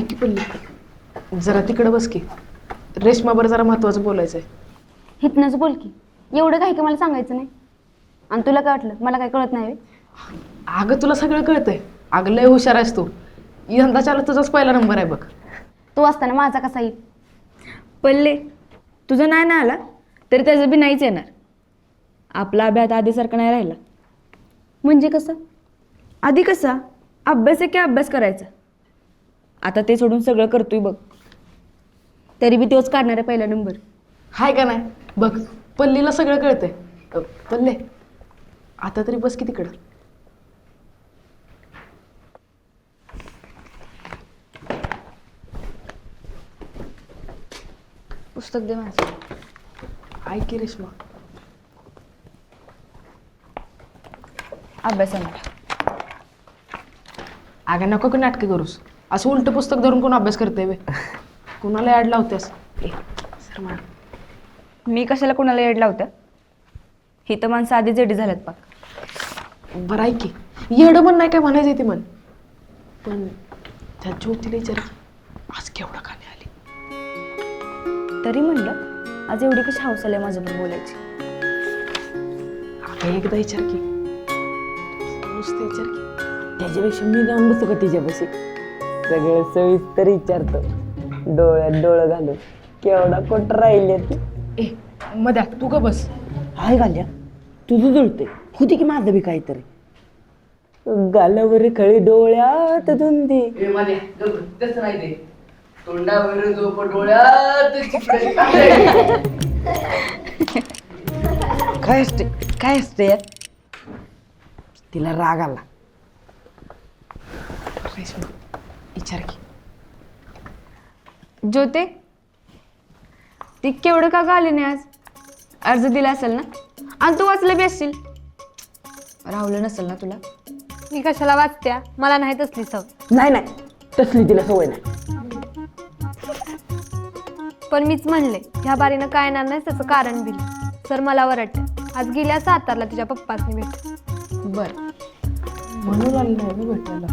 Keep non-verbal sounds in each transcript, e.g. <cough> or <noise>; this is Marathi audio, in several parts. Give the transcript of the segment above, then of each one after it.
ऐक की पल्ली जरा तिकडं बस की. रेशमाबर जरा महत्वाचं बोलायचं आहे हितनंच बोल की. एवढं काय की मला सांगायचं नाही? आणि तुला काय वाटलं? मला काय कळत नाही व्हय? अगं तुला सगळं कळतंय. अगं लय हुशार आहेस तू. यंदाच्याला तुझाच पहिला नंबर आहे बघ. तू असताना माझा कसा येईल? पल्ले तुझं नाही ना आला? तरी त्याचं बी नाहीच येणार. आपला अभ्यास आधीसारखा नाही राहिला. म्हणजे कसं? आधी कसा? अभ्यास आहे की अभ्यास करायचा? आता ते सोडून सगळं करतोय बघ. तरी बी तोच काढणार आहे पहिला नंबर. हाय का नाही? बघ पल्लीला सगळं कळतंय. अ, पल्ले आता तरी बस की तिकडं. पुस्तक दे माझं. ऐक की रेश्मा? अभ्यासाला अगं नको की नाटके करूस. असं उलट पुस्तक धरून कोण अभ्यास करते वे कुणाला ॲड लावतेस? ए सर मॅडम मी कशाला कोणाला येड लावत्या ही तर माणसं आधी जेडी झाल्यात पाक बरं ऐक की येडं पण नाही काय म्हणायचं ती म्हण. पण त्या ज्योतीला विचार आज केवढा नाही आली? तरी म्हणलं आज एवढी कशी हौस आली माझ्याबरोबर बोलायची? अगं एकदा विचार की नुसतं विचार की त्याच्यापेक्षा मी जाऊन बसू का तिच्यापाशी? सगळं सविस्तर विचारतो. डोळ्यात डोळं घालून. केवढा कोट राहिले ती. ए मध्या तू का बस. हाय घाल्या तुझं जुळते होती की माझं बी काहीतरी? गालावर खळी डोळ्यात धुंदी. तसं नाही ते तोंडावर झोप डोळ्यात काय असते काय असते यात? तिला राग आला. विचार की. ज्योते ती केवढं का का आली नाही आज? अर्ज दिला असेल ना? आणि तू वाचलं बी असशील. राहुलं नसेल ना तुला? मी कशाला वाचत्या? मला नाही तसली सव नाही नाही. तसली तिला सवय नाही. पण मीच म्हणले ह्या बारीनं काय येणार नाही त्याचं कारण बिल सर मला वरटतं आज गेल्या सातारला तिच्या पप्पासनी भेट बर. म्हणून आलं नाही मी भेटायला.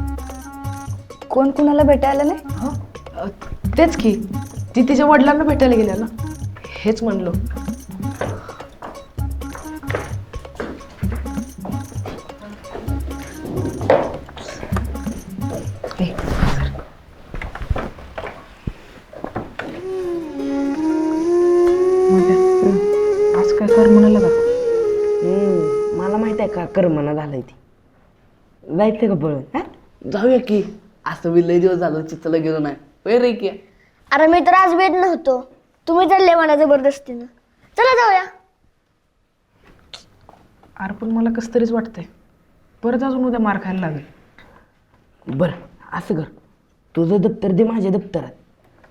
कोण कुणाला भेटायला नाही? हा? अ, तेच की. ती तिच्या वडिलांना भेटायला गेल्या ना. हेच म्हणलो. ए, आज काय कर म्हणाला का हम्म, मला माहीत आहे का कर्मना झालंय ती. जायचं का पळून हा? जाऊया की. असं बी लय दिवस झालं चित्तला गेलो नाही. होय रे की. अरे मी तर आज वेट नव्हतो. तुम्ही चालले मला जबरदस्तीनं. चला जाऊया. अरे पण मला कसं तरीच वाटतंय. परत अजून उद्या मार खायला लागेल. बरं असं कर. तुझं दप्तर दे माझ्या दप्तरात.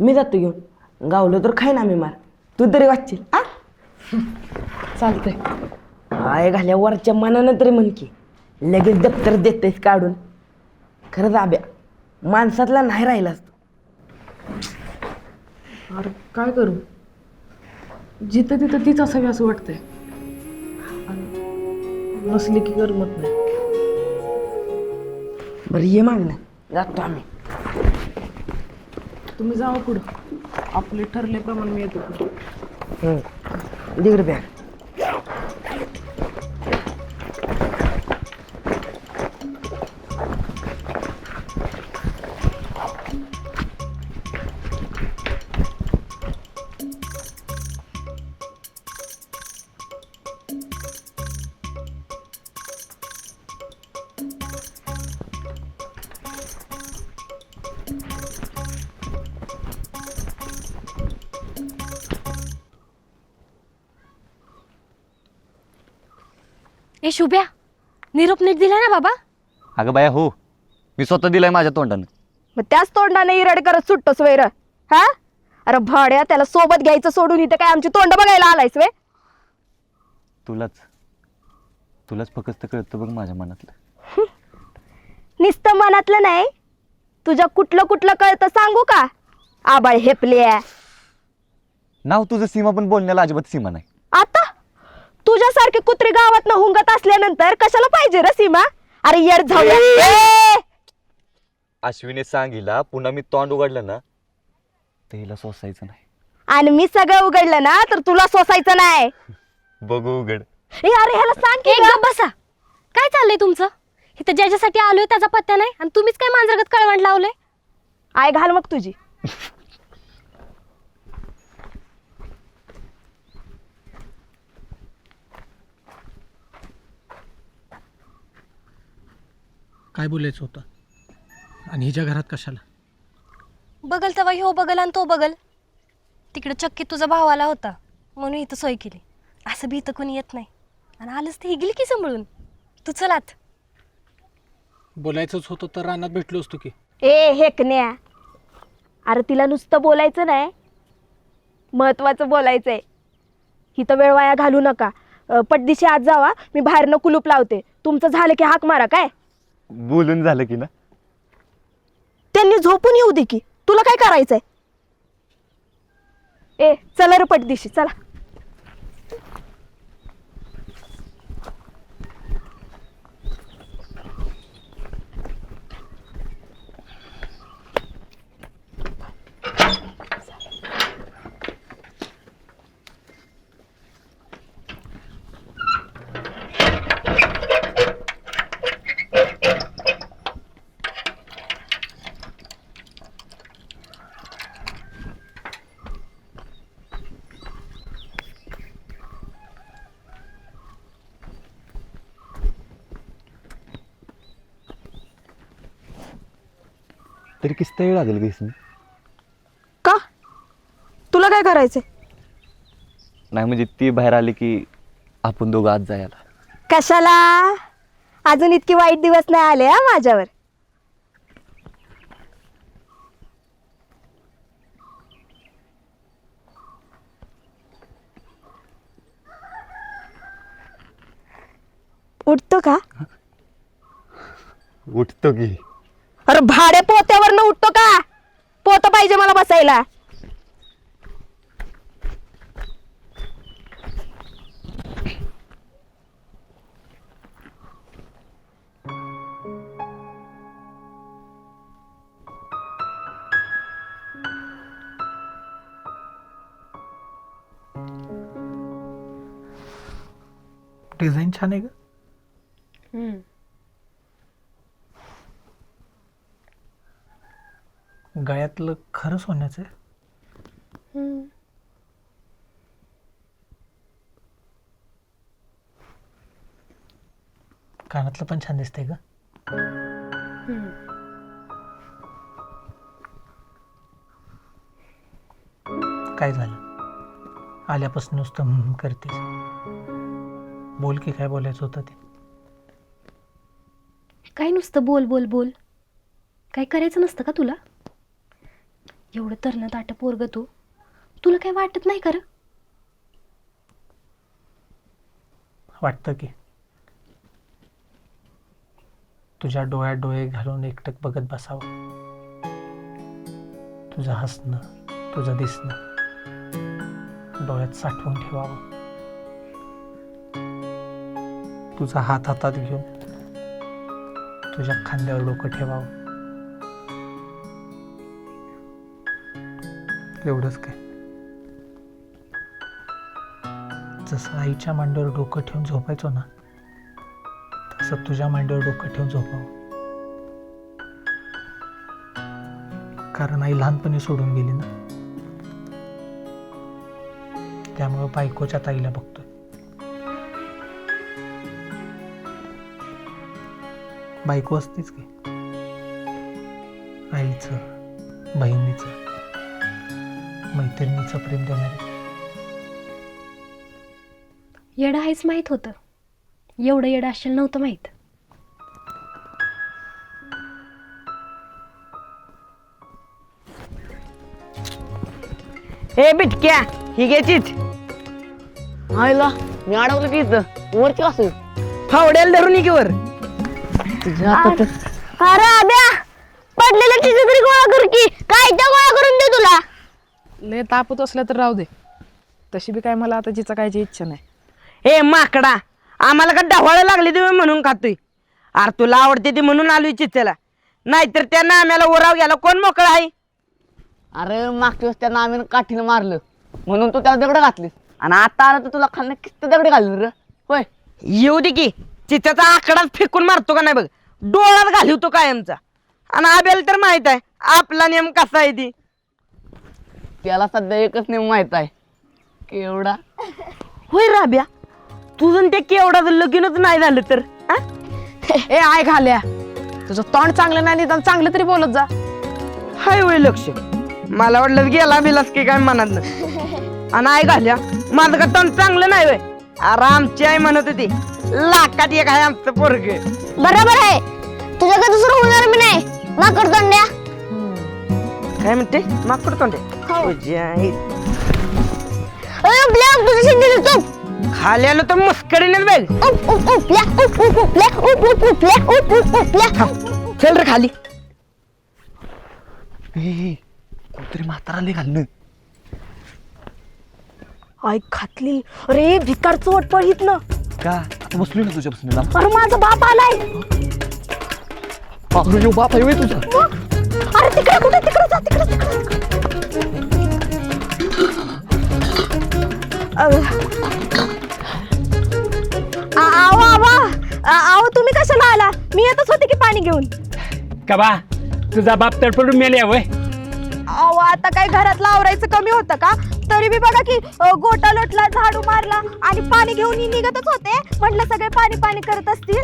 मी जातो घेऊन. गावलं तर खाईन आम्ही मार. तू तरी वाचशील आ? चालतंय. आय घाल्या वरच्या मनानं तरी म्हण की. लगेच दप्तर देतेस काढून. खरंच आब्या माणसातला नाही राहिलास तू. अरे काय करू? जिथं तिथं तीच असावी असं वाटतंय. नसली की करमत नाही. बरं ये मागणं जातो आम्ही. तुम्ही जावा पुढं. आपले ठरल्याप्रमाणे मी येतो. दीड बॅग ए शुभ्या निरोप नीट दिला ना बाबा? अगं बाया हो. मी स्वतः दिलाय माझ्या तोंडानं. मग त्याच तोंडाने इरड करत सुटतोस वैर हा? अरे भाड्या त्याला सोबत घ्यायचं सोडून इथं काय आमची तोंड बघायला आलायस वे? तुलाच तुलाच फक्त कळतं बघ माझ्या मनातलं. नुसतं मनातलं नाही. तुझ्या कुठलं कुठलं कळतं सांगू का? आबाळ हेपल्या नाव तुझं सीमा पण बोलण्याला अजिबात सीमा नाही. आता? तुझ्यासारखे कुत्रे गावात हुंगत असल्यानंतर कशाला पाहिजे रे सीमा? अरे येड जाऊया ए! अश्विने सांगितला पुन्हा मी तोंड उघडलं ना तर हिला सोसायचं नाही. आणि मी सगळं उघडलं ना तर तुला सोसायचं नाही. बघू उघड. ए अरे ह्याला सांग की गं. बसा. काय चाललंय तुमचं? इथं ज्याच्यासाठी आलोय त्याचा पत्ता नाही आणि तुम्हीच काय मांजरगत कळवण लावलंय? आय घाल मग तुझी. <laughs> काय बोलायचं होतं? आणि हिच्या घरात कशाला? बगल तेव्हा ह्यो बगल आणि तो बगल. तिकडे चक्की तुझा भाव आला होता. म्हणून इथं सोय केली. असं बी इथं कोणी येत नाही. आणि आलंच ते ही गेली की सांभाळून. तू चलात बोलायचंच होतं तर रानात भेटलो असतो की. ए हेकण्या अरे तिला नुसतं बोलायचं नाही. महत्वाचं बोलायचंय. हिथं वेळ वाया घालू नका. अं, पटदिशी आज जावा. मी बाहेरनं कुलूप लावते. तुमचं झालं की हाक मारा काय? बोलून झालं की ना? त्यांनी झोपून येऊ दे की. तुला काय करायचंय? ए चला रुपट दिशी चला. तरी किस्त वेळ लागेल की? तुला काय करायचंय? नाही म्हणजे ती बाहेर आली की आपण दोघं आज जायला. कशाला? अजून इतकी वाईट दिवस नाही आले हा माझ्यावर. उठतो का? उठतो की. अरे भाडे पोत्यावर न उठतो का? पोत पाहिजे मला बसायला. डिझाईन छान आहे का? गळ्यातलं खरं सोन्याचं आहे? कानातलं पण छान दिसतंय का काय झालं? आल्यापासून नुसतं हम्म करतेस. बोल की काय बोलायचं होतं ते? काय नुसतं बोल बोल बोल. काय करायचं नसतं का तुला? एवढं तरणं ताटं पोरग तू. तुला काही वाटत नाही कर वाटतं की. तुझ्या डोळ्यात डोळे घालून एकटक बघत बसावं. तुझं हसणं तुझं दिसणं डोळ्यात साठवून ठेवावं. तुझा हात हातात घेऊन तुझ्या खांद्यावर डोकं ठेवावं. एवढंच काय. जसं आईच्या मांडीवर डोकं ठेवून झोपायचो ना तसं तुझ्या मांडीवर डोकं ठेवून झोपावं. कारण आई लहानपणी सोडून गेली ना. त्यामुळं बायकोच्या ताईला बघतोय. बायको असतेच की. आईचं बहिणीचं. मैत्रिणीचं प्रेम देणारी. येडं आहेच माहीत होतं. एवढं येडं असेल नव्हतं माहीत. ए बिटक्या ही घ्यायचीच. आईला मी अडवलं की इथं वरती असं फावड्याला धरून ये की वर. तुझ्या हातात अरे आब्या पडलेलं तिचं तरी गोळा कर की. काय त्या गोळा करून दे तुला? लय तापत असलं तर राहू दे. तशी बी काय मला आता जिचा कायची इच्छा नाही. ए माकडा आम्हाला का ढवाळं लागली तुम्ही म्हणून खातोय? अरे तुला आवडते ते म्हणून आलोय चित्त्याला नाहीतर त्या नाम्याला ओराव घ्यायला कोण मोकळा आहे? अरे मागच्या वेळेस त्या नामीनं काठीनं मारलं. म्हणून तू त्याला दगड घातलीस. आणि आता आलं तर तुला खाल्लं किस्त दगड घालून रे? होय. येऊ दे की. चित्याचा आकडाच फेकून मारतो का नाही बघ? डोळ्यात घालवतो कायमचा. आणि आब्याला तर माहीत आहे आपला नियम कसा आहे ती? त्याला सध्या एकच नेम माहीत आहे. केवढा? <laughs> होय राब्या तुझं ते केवढा लगीनच नाही झालं तर हा? ए आय घाल्या. तुझं तोंड चांगलं नाही निदान चांगलं तरी बोलत जा. हाय वय लक्ष. मला वाटलं गेला बिलास की काय मनात आणि आई घाल्या माझं का तोंड चांगलं नाही वय. अरे आमची आई म्हणत होती लाखात एक आहे आमचं पोरग. बरोबर आहे. तुझ्याकडे दुसरं होणार मी नाही. माकड तोंड्या काय म्हणते? माकड तोंडे तुझी आई ब्लॅक तुझं शिंदे देतो खाली आलो तर मुस्कडीनेच बघ उप उप उप ल्या उप उप उप ल्या उप उप उप ल्या उप उप उप ल्या चल रे खाली. कोणतरी म्हातारा लय घालणं. आय खातली. अरे भिकार चोट पड ना का? आता बसलोय ना तुझ्यापासून लांब. अरे माझा बाप आलाय. अरे यो बाप आहे होय तुझा. अरे तिकडे कुठे? तिकडे जा तिकडे तिकडे आवा आवा. आहो तुम्ही कशाला आला? मी येतच होते की पाणी घेऊन? का बा? तुझा बाप तडपडून मेले वय. अहो आता काय घरातलं आवरायचं कमी होतं का? तरी बी बघा की अ, गोटा लोटला झाडू मारला आणि पाणी घेऊन ही निघतच होते. म्हटलं सगळे पाणी पाणी करत असतील.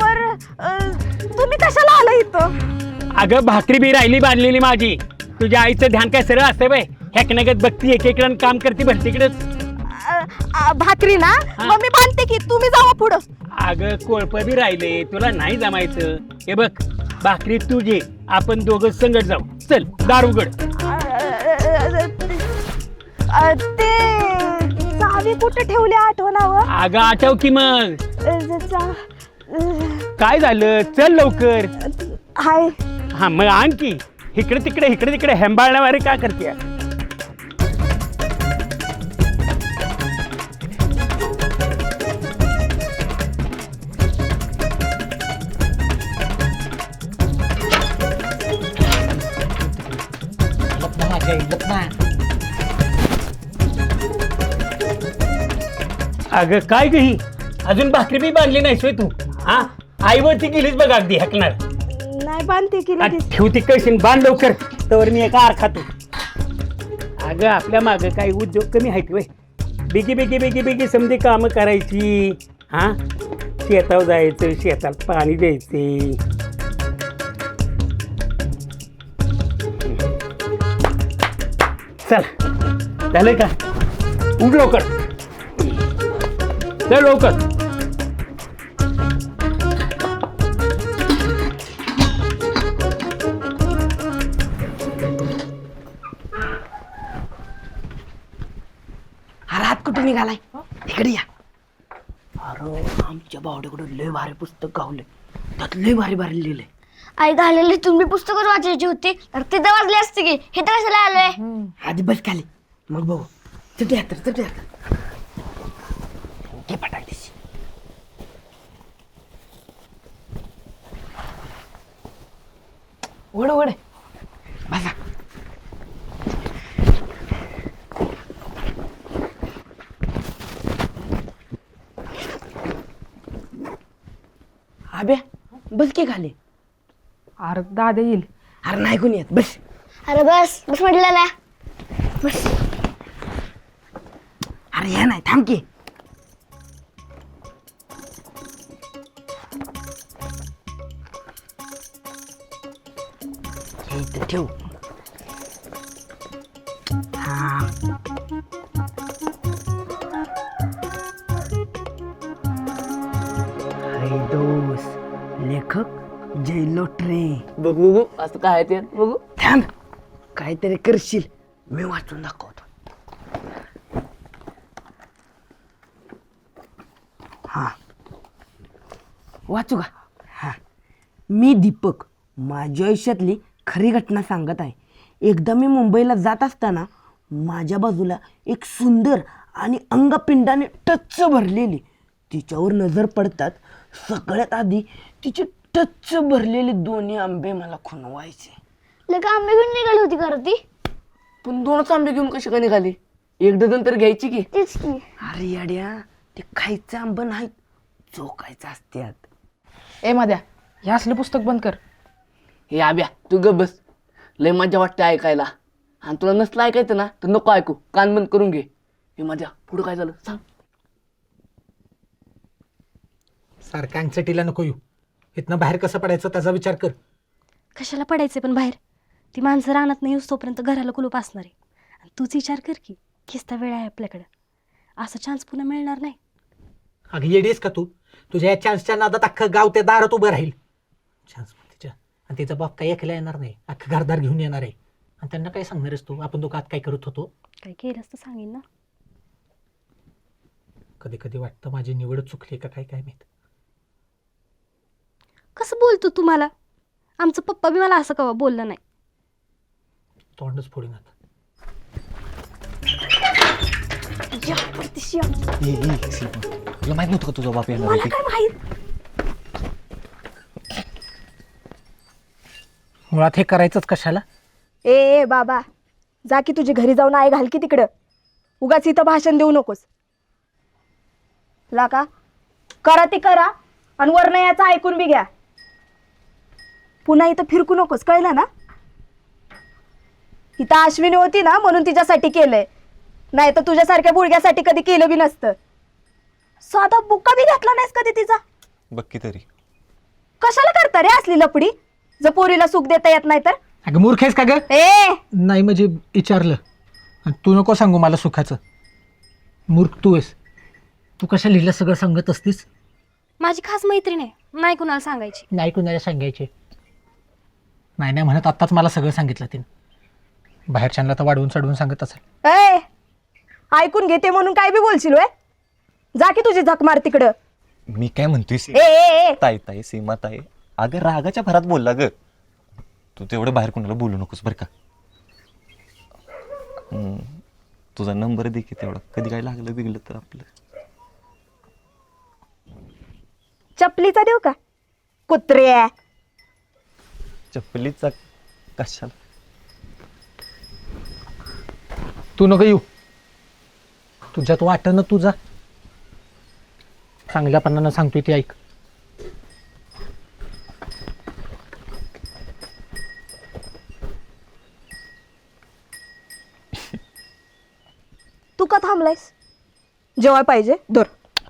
पर अ, तुम्ही कशाला आला इथं? अगं भाकरी बी राहिली बांधलेली माझी. तुझ्या आईचं ध्यान काय सरळ असतं बाय हेकनगत बघती एक एक रन काम करते भरतीकडेच अ, अ, भाकरी ना? मग मी बांधते की तुम्ही जावा पुढं. अगं कोळप बी राहिले तुला नाही जमायचं. हे बघ भाकरी तुझी आपण दोघं संगत जाऊ. चल दार उघड. अ, अ, ते चावी कुठे ठेवली आठवणावं अगं आठव की मग. अ, चा- काय झालं? चल लवकर. हाय. हा मग आणखी इकडे तिकडे इकडे तिकडे. हेंबाळण्यावारे काय करते अगं काय गही अजून भाकरी बी बांधली नाही सोय तू? हा? आईवरती गेलीच बघ अगदी हकणार. बांधते की लगेच? ठेवती कशीन बांध लवकर. तर मी एका आर खातो. अगं आपल्या मागं काही उद्योग कमी आहेत वय. बेगी बेगी बेगी बेगी समजे कामं करायची. हा? शेतावर जायचं शेतात पाणी द्यायचे. चल. झालं का? उठ लवकर. चल लवकर. कुठे निघालाय इकडे या. अरे आमच्या बावड्याकडे लय भारी पुस्तक गावले त्यात लय भारी भारी लिहिलंय. आई घालेली तुम्ही पुस्तकच वाचायची होती. तर तिथं वाचली असते की. हे तर कशाला आलोय? आधी बस खाली. मग बघू. चटे हातर चटे हातर घे ओढ ओढ. बसा. आब्या बस की खाली अरे दादा येईल. अरे नाही कोणी येत बस. अरे बस बस म्हटलेला बस. अरे या नाही थांब की. हे इथं ठेव. बघू बघू असं काय आहे ते बघू. थांब. काहीतरी करशील. मी वाचून दाखवतो. हा. वाचू का? हा. मी दीपक माझ्या आयुष्यातली खरी घटना सांगत आहे. एकदा मी मुंबईला जात असताना माझ्या बाजूला एक सुंदर आणि अंगपिंडाने टच्च भरलेली. तिच्यावर नजर पडतात. सगळ्यात आधी तिचे टच भरलेले दोन्ही आंबे मला खुणवायचे. लगे आंबे घेऊन निघाली होती खरं ती पण दोनच आंबे घेऊन कशी का निघाली? एक डझन तर घ्यायची की. तीच की. अरे याड्या ते खायचं आंब नाही चोकायचं असत्यात. ए माद्या हे असलं पुस्तक बंद कर. हे आब्या तू ग बस. लय मजा वाटते ऐकायला. आणि तुला नसलं ऐकायचं ना तर नको ऐकू. कान बंद करून घे. हे माझ्या पुढं काय झालं? सांग. सारखा अँक्झायटीला नको येऊ. इथनं बाहेर कसं पडायचं त्याचा विचार कर. कशाला पडायचे पण बाहेर? ती माणसं राहणार नाही तोपर्यंत घराला कुलूप असणार आहे. आणि तूच विचार कर की किस्ता वेळ आहे आपल्याकडं. असा चान्स पुन्हा मिळणार नाही. अगं येडीस का तू? तुझ्या या चान्सच्या नादात अख्खं गाव त्या दारात उभं राहील. चान्स तिच्या आणि तिचा बाप काही ऐकला येणार नाही. अख्खं घरदार घेऊन येणार आहे. आणि त्यांना काय सांगणार आहेस तू? आपण दोघं आत काय करत होतो? काय केलंस तर सांगेन ना. कधी कधी वाटतं माझी निवड चुकली का काय काय माहीत? कसं बोलतो तुम्हाला आमचं पप्पा बी मला असं कवा बोललं नाही. तोंडच फोडून सीमा, तुला माहीत नव्हतं का तुझा बाप येणार आहे? ते? मुळात हे करायचंच कशाला? ए ए बाबा जा की तुझी घरी जाऊन आई घाल की तिकडं. उगाच इथं भाषण देऊ नकोस. ला का करा ती करा आणि वरनं याचं ऐकून बी घ्या. पुन्हा इथं फिरकू नकोस कळलं ना? इथं अश्विनी होती ना म्हणून तिच्यासाठी केलंय. नाही तर तुझ्यासारख्या बुडग्यासाठी कधी केलं बी नसतं. साधा बुक्का बी घातला नाहीस कधी तिचा? बघ की तरी. कशाला करता रे असली लपडी? जर पोरीला सुख देता येत नाही तर? अगं मूर्ख आहेस का ग? ए! नाही म्हणजे विचारलं. आणि तू नको सांगू मला सुखाचं. मूर्ख तू आहेस. तू कशा लिहिलं सगळं सांगत असतीस? माझी खास मैत्रीण आहे. नाही कुणाला सांगायची. नाही कुणाला सांगायचे. नाही नाही म्हणत आत्ताच मला सगळं सांगितलं तिने. बाहेरच्यांना तर वाढवून चढवून सांगत असेल. ए ऐकून घेते म्हणून काय बी बोलशील जा की तुझी झक मार तिकडं. मी काय म्हणतोय ए ए ए. ताई ताई सीमा ताई अगं रागाच्या भरात बोलला ग. तू तेवढं बाहेर कोणाला बोलू नकोस बरं का. हम्म, तुझा नंबर दे की तेवढा. कधी काय लागलं बिगलं तर आपलं. चपलीचा देऊ का? कुत्र्या चप्पलीचा कशाला? तू नको येऊ. तुझ्यात वाटणं तुझा. चांगल्यापणानं सांगतोय ती ऐक. तू का थांबलायस? जेवाय पाहिजे दर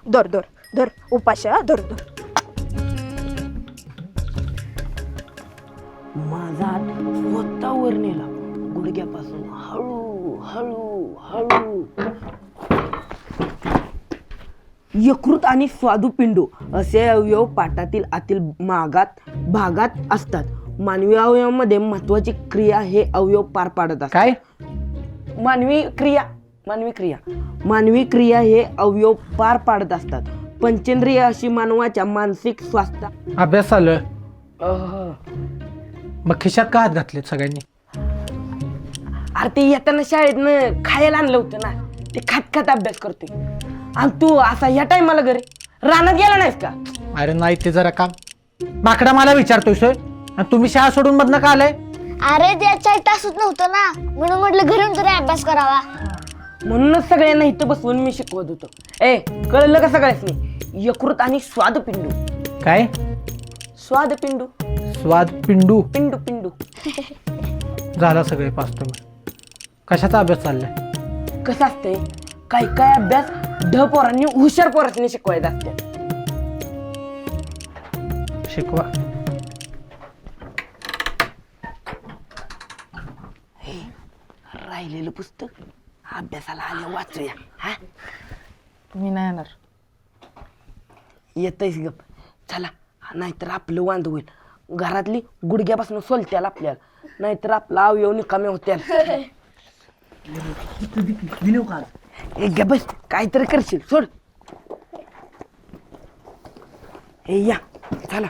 दर दर दर उपाशी हा दर स्वतःवर नेला. गुडघ्यापासून हळू हळू हळू. यकृत आणि स्वादुपिंडू असे अवयव पाटातील आतील मागात भागात असतात. मानवी अवयवामध्ये महत्वाची क्रिया हे अवयव पार पाडत असतात. काय? मानवी क्रिया मानवी क्रिया. मानवी क्रिया हे अवयव पार पाडत असतात. पंचेंद्रिय अशी मानवाच्या मानसिक स्वास्थ्य अभ्यास अह, मग खिशात का हात घातलेत सगळ्यांनी? अरे ते येताना शाळेतनं खायला आणलं होतं ना ते खात खात अभ्यास करतोय. आणि तू असा या टायमाला घरी? रानात गेला नाहीस का? अरे नाही ते जरा काम. माकडा मला विचारतोय सोय. आणि तुम्ही शाळा सोडून मधनं का आलाय? अरे त्याच्या तासूच नव्हतं ना. म्हणून म्हटलं घरी येऊन तरी अभ्यास करावा. म्हणूनच सगळ्यांना इथं बसवून मी शिकवत होतो. ए कळलं का सगळ्यासनी? यकृत आणि स्वादपिंडू. काय? स्वादपिंडू. स्वाद पिंडू. पिंडू पिंडू. झाला सगळे पाच तुम्ही कशाचा अभ्यास चाललाय? कसं असतंय? काय काय अभ्यास? ढ पोरांनी हुशार पोरांनी शिकवायचा असते शिकवा. राहिलेलं पुस्तक अभ्यासाला आले वाचूया. हा? मी नाही येणार. येतच गप. चला नाहीतर आपलं वांद होईल. घरातली गुडघ्यापासून सोलत्याल आपल्याला. नाहीतर आपला अवयव निकामे होत्याल. ए घ्या बस काहीतरी करशील सोड. ए या चला.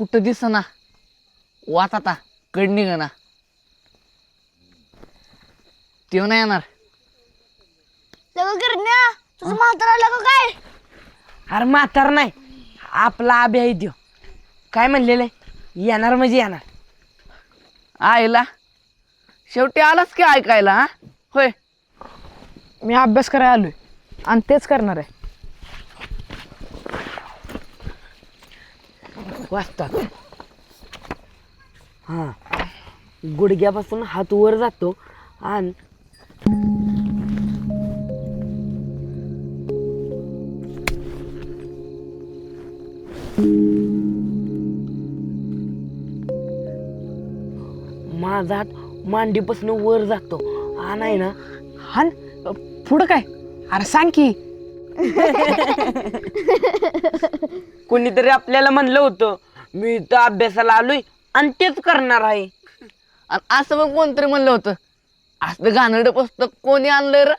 कुठं दिसना. वाच आता कड निघना. तेव्हा नाही येणार. लगा करण्या तुझं म्हातारा आला का काय? अरे म्हातार नाही आपला आबी आहे देव काय म्हणलेलं आहे? येणार म्हणजे येणार. आईला? शेवटी आलाच की ऐकायला हा? होय. मी अभ्यास करायला आलोय आणि तेच करणार आहे. वाचतात हा. गुडघ्यापासून हात वर जातो आणि माझा हात मांडीपासून वर जातो. हा नाही ना? हान अ, पुढं काय? अरे सांग की. <laughs> कोणीतरी आपल्याला म्हणलं होतं मी इथं अभ्यासाला आलोय आणि तेच करणार आहे. आणि असं मग कोणतरी म्हणलं होतं असलं घाणेरडं पुस्तक कोणी आणलं र?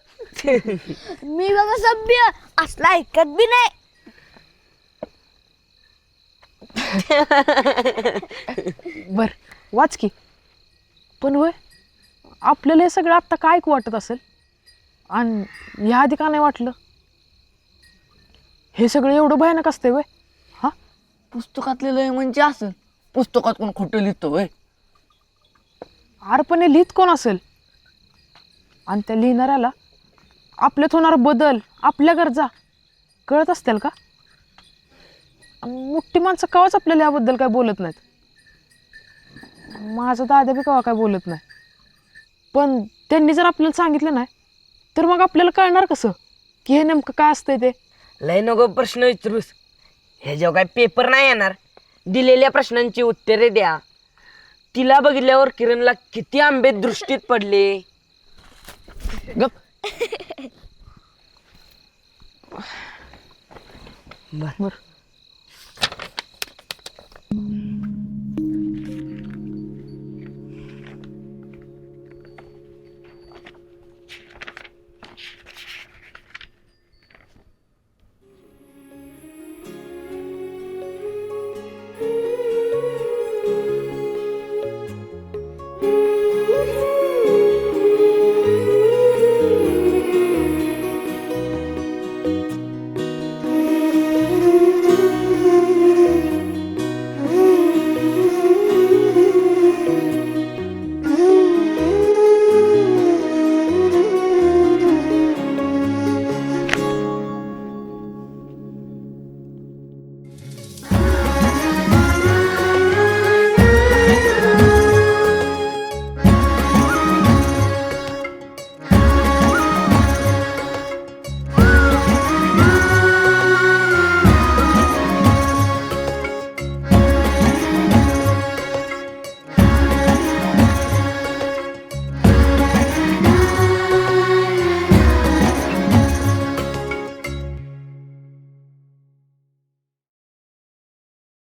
<laughs> मी बघा सभ्य असला ऐकत बी नाही. <laughs> बर वाच की. पण होय आपल्याला हे सगळं आत्ता काय ऐकू वाटत असेल? आणि ह्या आधी का नाही वाटलं? हे सगळं एवढं भयानक असते वय. हा? पुस्तकातले लय म्हणजे असेल पुस्तकात कोण खोटं लिहितो होय अरे पण हे लिहित कोण असेल? आणि त्या लिहिणाऱ्याला आपल्यात होणारा बदल आपल्या गरजा. कळत असतील का? मोठी माणसं कवाच आपल्याला याबद्दल काय बोलत नाहीत? माझा दादा बी कवा काय बोलत नाही. पण त्यांनी जर आपल्याला सांगितलं नाही तर मग आपल्याला कळणार कसं? की हे नेमकं काय असतंय ते? लय नको प्रश्न विचारूस. हे जेव्हा काय पेपर नाही येणार दिलेल्या प्रश्नांची उत्तरे द्या. तिला बघितल्यावर किरणला किती आंबे दृष्टीत पडले. गप. <laughs> बरं.